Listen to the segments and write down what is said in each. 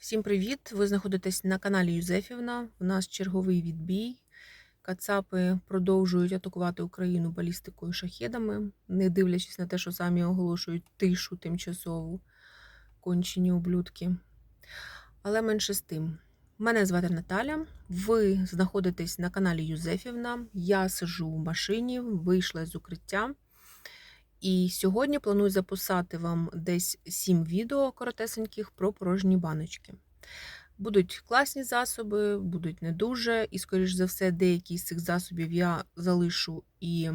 Всім привіт! Ви знаходитесь на каналі Юзефівна. У нас черговий відбій. Кацапи продовжують атакувати Україну балістикою шахедами, не дивлячись на те, що самі оголошують тишу тимчасову кончені ублюдки. Але менше з тим. Мене звати Наталя. Ви знаходитесь на каналі Юзефівна. Я сижу в машині, вийшла з укриття. І сьогодні планую записати вам десь 7 відео коротесеньких про порожні баночки. Будуть класні засоби, будуть не дуже, і, скоріш за все, деякі з цих засобів я залишу і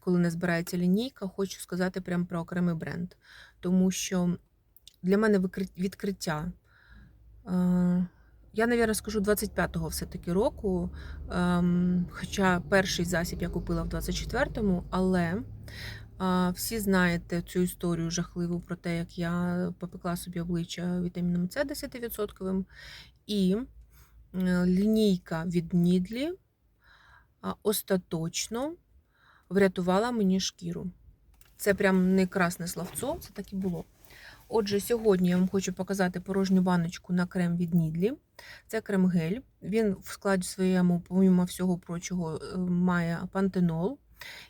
коли не збирається лінійка, хочу сказати прямо про окремий бренд. Тому що для мене відкриття. е, Я, навірно, скажу 25-го все-таки року. ем, Хоча перший засіб я купила в 24-му, але Всі знаєте цю історію жахливу про те, як я попекла собі обличчя вітаміном С 10%. І лінійка відНідлі а, остаточно врятувала мені шкіру. Це прям не красне словцо, це так і було. Отже, сьогодні я вам хочу показати порожню баночку на крем відНідлі. Це крем-гель. Він в складі своєму, помимо всього прочого, е, має пантенол.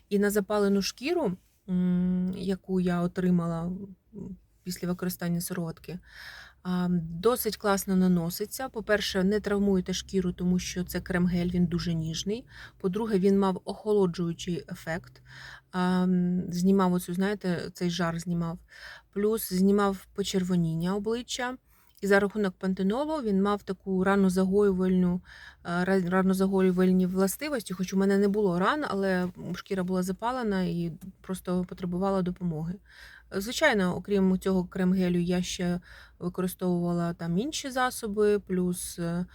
І на запалену шкіру, яку я отримала після використання сироватки, досить класно наноситься. По-перше, не травмуєте шкіру, тому що це крем-гель, він дуже ніжний. По-друге, він мав охолоджуючий ефект. Знімав оцю, знаєте, цей жар знімав. Плюс знімав почервоніння обличчя. І за рахунок пантенолу він мав таку ранозагоювальну, е, ранозагоювальні властивості, хоч у мене не було ран, але шкіра була запалена і просто потребувала допомоги. Звичайно, окрім цього крем-гелю, я ще використовувала там інші засоби, плюс е,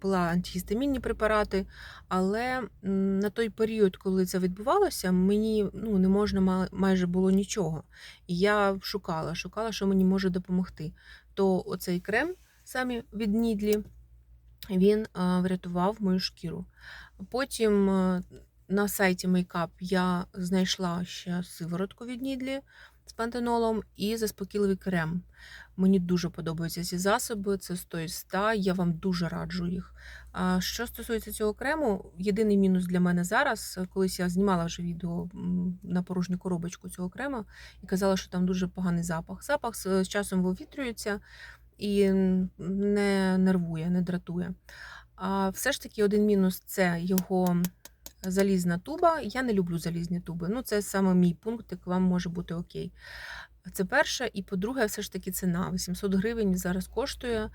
пила антигістамінні препарати. Але на той період, коли це відбувалося, мені ну, не можна майже було нічого. І я шукала, шукала, що мені може допомогти. То оцей крем самі відНідлі, він а, врятував мою шкіру. Потім на сайті Makeup я знайшла ще сиворотку відНідлі з пантенолом і заспокійливий крем. Мені дуже подобаються ці засоби, це 100 із 100, я вам дуже раджу їх. А що стосується цього крему, єдиний мінус для мене зараз, колись я знімала вже відео на порожню коробочку цього крема і казала, що там дуже поганий запах. Запах з часом вивітрюється і не нервує, не дратує. А все ж таки, один мінус це його залізна туба. Я не люблю залізні туби. Ну, це саме мій пункт, як вам може бути окей. Це перше. І по-друге, все ж таки ціна. 800 гривень зараз коштує.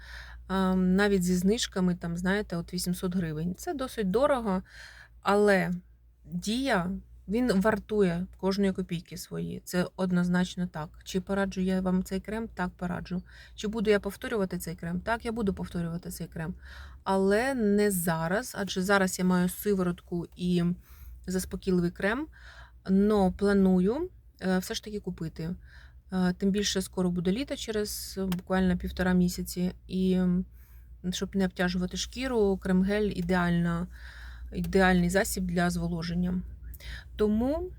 Навіть зі знижками, там, знаєте, от 800 гривень. Це досить дорого, але дія. Він вартує кожної копійки свої. Це однозначно так. Чи пораджу я вам цей крем? Так, пораджу. Чи буду я повторювати цей крем? Так, я буду повторювати цей крем. Але не зараз, адже зараз я маю сиворотку і заспокійливий крем. Но планую е, все ж таки купити. Е, Тим більше скоро буде літо через е, буквально півтора місяці. І щоб не обтяжувати шкіру, крем-гель ідеальний засіб для зволоження. Тому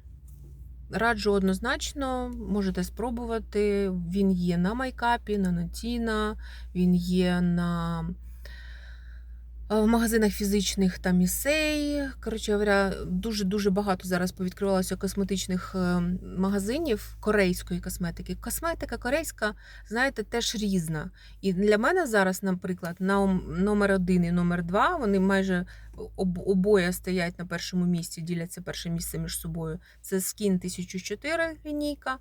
раджу однозначно, можете спробувати. Він є на майкапі, на Натіна, він є на е, в магазинах фізичних там ісей. Коротше говоря, дуже-дуже багато зараз повідкривалося косметичних е, магазинів корейської косметики. Косметика корейська, знаєте, теж різна. І для мене зараз, наприклад, на номер один і номер два вони майже обоє стоять на першому місці, діляться перше місце між собою. Це Skin 1004 лінійка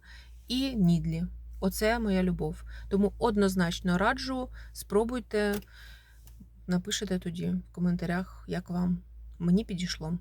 і Нідлі. Оце моя любов. Тому однозначно раджу, спробуйте, напишете тоді в коментарях, як вам. Мені підійшло.